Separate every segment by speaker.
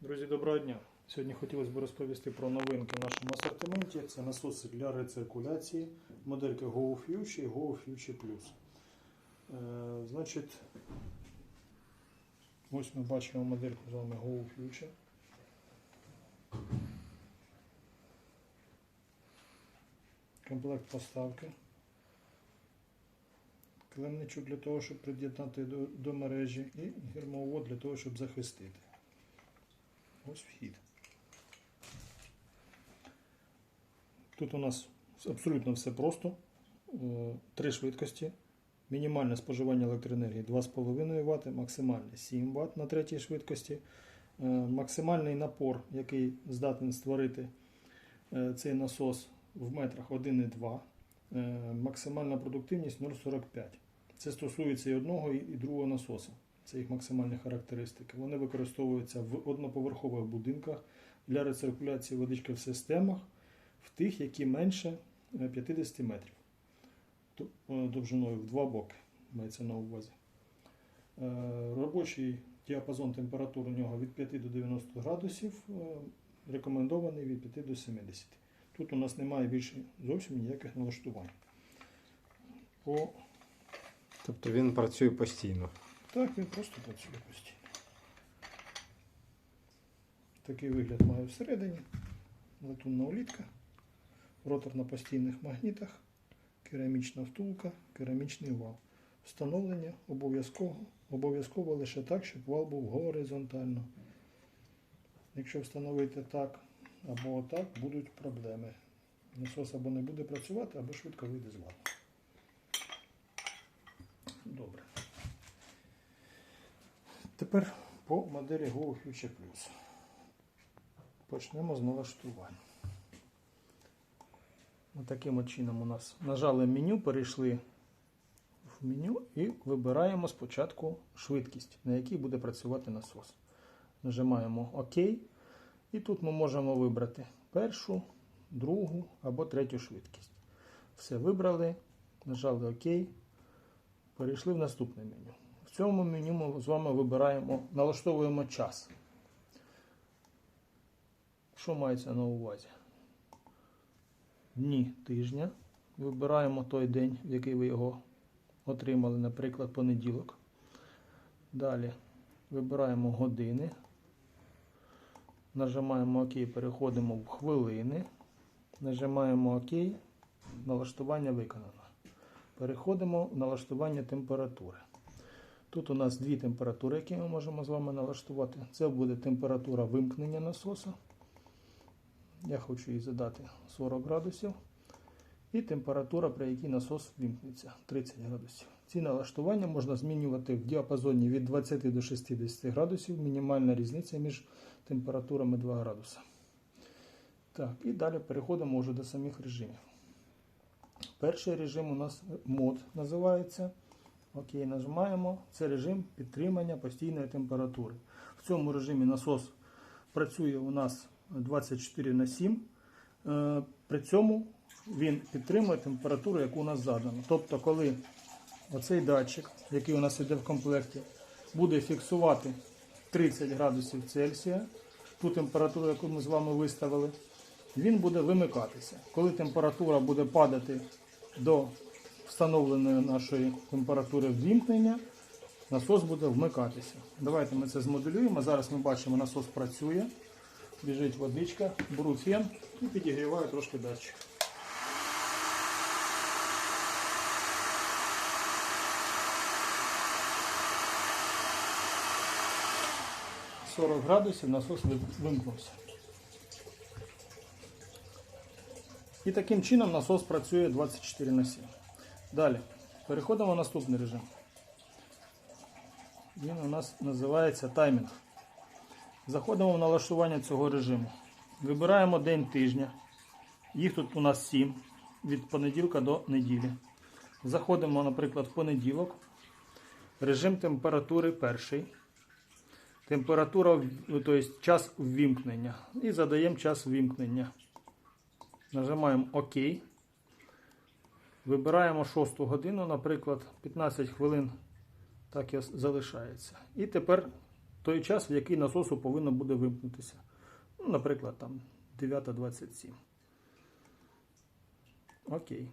Speaker 1: Друзі, доброго дня! Сьогодні хотілося б розповісти про новинки в нашому асортименті. Це насоси для рециркуляції, модельки GoFuture і GoFuture Plus. Е, значить, ось ми бачимо модельку з вами GoFuture. Комплект поставки. Клемничок для того, щоб під'єднати до, до мережі, і гермовод для того, щоб захистити. Ось вхід. Тут у нас абсолютно все просто. Е, Три швидкості. Мінімальне споживання електроенергії 2,5 Вт, максимальне 7 Вт на третій швидкості. Е, Максимальний напор, який здатен створити е, цей насос в метрах 1,2. Е, Максимальна продуктивність 0,45. Це стосується і одного, і другого насоса. Це їх максимальні характеристики. Вони використовуються в одноповерхових будинках для рециркуляції водички в системах, в тих, які менше е, 50 метрів. Е, Довжиною в два боки мається на увазі. Е, Робочий діапазон температур у нього від 5 до 90 градусів, е, рекомендований від 5 до 70. Тут у нас немає більше зовсім ніяких налаштувань. По
Speaker 2: Тобто він працює постійно.
Speaker 1: Так, він просто працює постійно. Такий вигляд має всередині. Латунна олітка, ротор на постійних магнітах, керамічна втулка, керамічний вал. Встановлення обов'язково, обов'язково лише так, щоб вал був горизонтально. Якщо встановити так або так, будуть проблеми. Насос або не буде працювати, або швидко вийде з ладу. Добре. Тепер по моделі Go Future Plus. Почнемо з налаштувань. Таким чином у нас нажали меню, перейшли в меню і вибираємо спочатку швидкість, на якій буде працювати насос. Нажимаємо ОК. І тут ми можемо вибрати першу, другу або третю швидкість. Все вибрали, нажали ОК. Перейшли в наступне меню. Цьому меню ми з вами вибираємо, налаштовуємо час. Що мається на увазі? Дні тижня. Вибираємо той день, в який ви його отримали, наприклад, понеділок. Далі вибираємо години. Нажимаємо ОК, переходимо в хвилини. Нажимаємо ОК, налаштування виконано. Переходимо в налаштування температури. Тут у нас дві температури, які ми можемо з вами налаштувати. Це буде температура вимкнення насоса. Я хочу її задати 40 градусів. І температура, при якій насос вимкнеться 30 градусів. Ці налаштування можна змінювати в діапазоні від 20 до 60 градусів. Мінімальна різниця між температурами 2 градуси. Так, і далі переходимо вже до самих режимів. Перший режим у нас мод називається. Окей, нажимаємо. Це режим підтримання постійної температури. В цьому режимі насос працює у нас 24 на 7. Е, При цьому він підтримує температуру, яку у нас задано. Тобто, коли оцей датчик, який у нас йде в комплекті, буде фіксувати 30 градусів Цельсія, ту температуру, яку ми з вами виставили, він буде вимикатися. Коли температура буде падати до встановленої нашої температури ввімкнення, насос буде вмикатися. Давайте ми це змоделюємо. Зараз ми бачимо, насос працює, біжить водичка, беру фен і підігріваю трошки датчик. – 40 градусів насос вимкнувся. І таким чином насос працює 24 на 7. Далі переходимо в наступний режим. Він у нас називається таймінг. Заходимо в налаштування цього режиму. Вибираємо день тижня. Їх тут у нас 7 від понеділка до неділі. Заходимо, наприклад, в понеділок. Режим температури перший. Температура, тобто час ввімкнення. І задаємо час ввімкнення. Нажимаємо ОК. Вибираємо 6 годину, наприклад, 15 хвилин так і залишається. І тепер той час, в який насосу повинно буде вимкнутися. Ну, наприклад, там 9.27. Окей.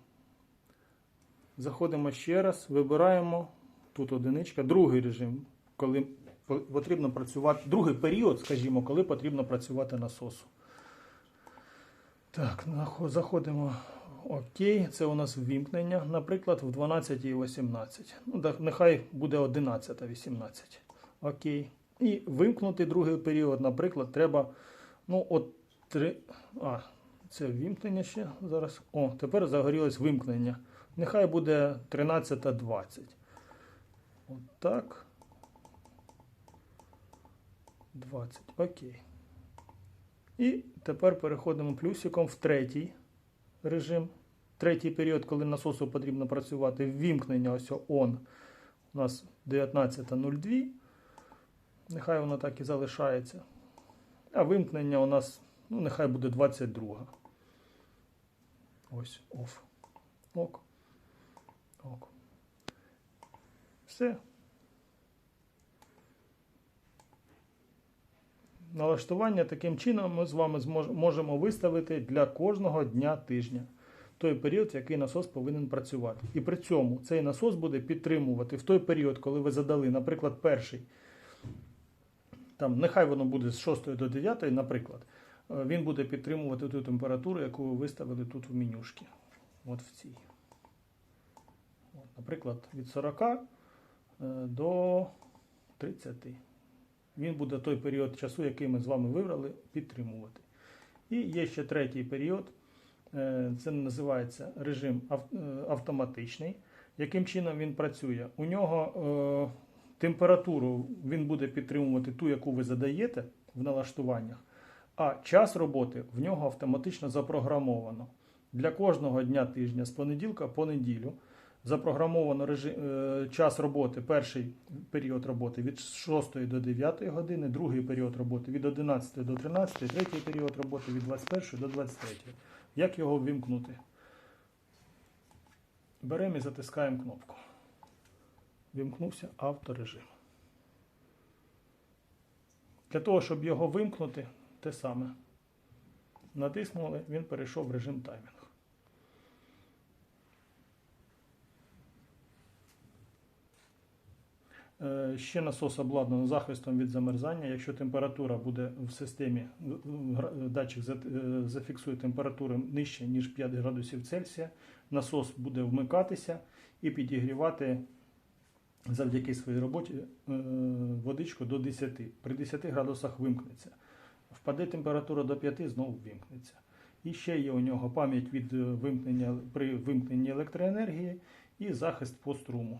Speaker 1: Заходимо ще раз, вибираємо тут одиничка, другий режим, коли потрібно працювати, другий період, скажімо, коли потрібно працювати насосу. Так, заходимо. Окей, це у нас ввімкнення, наприклад, в 12.18. Ну, так, нехай буде 11.18. Окей. І вимкнути другий період, наприклад, треба. Ну, от три. А, це ввімкнення ще зараз. О, тепер загорілось вимкнення. Нехай буде 13.20. От так. 20. Окей. І тепер переходимо плюсиком в третій режим. Третій період, коли насосу потрібно працювати, ввімкнення ось on. У нас 19.02. Нехай воно так і залишається. А вимкнення у нас, ну, нехай буде 22. Ось off. Ок. Ок. Все. Налаштування таким чином ми з вами можемо виставити для кожного дня тижня той період, в який насос повинен працювати. І при цьому цей насос буде підтримувати в той період, коли ви задали, наприклад, перший. Там, нехай воно буде з 6 до 9, наприклад, е, він буде підтримувати ту температуру, яку ви виставили тут в менюшки. От в цій. От, наприклад, від 40 е, до 30. Він буде той період часу, який ми з вами вибрали, підтримувати. І є ще третій період. Е, Це називається режим е, автоматичний. Яким чином він працює? У нього е, температуру він буде підтримувати ту, яку ви задаєте в налаштуваннях, а час роботи в нього автоматично запрограмовано. Для кожного дня тижня з понеділка по неділю запрограмовано режим, е, час роботи, перший період роботи від 6 до 9 години, другий період роботи від 11 до 13, третій період роботи від 21 до 23. Як його ввімкнути? Беремо і затискаємо кнопку. Вімкнувся авторежим. Для того, щоб його вимкнути, те саме. Натиснули, він перейшов в режим таймінг. Ще насос обладнано захистом від замерзання. Якщо температура буде в системі, е, датчик е, зафіксує температуру нижче, ніж 5 градусів Цельсія, насос буде вмикатися і підігрівати завдяки своїй роботі е, водичку до 10. При 10 градусах вимкнеться. Впаде температура до 5, знову вимкнеться. І ще є у нього пам'ять від е, вимкнення при вимкненні електроенергії і захист по струму.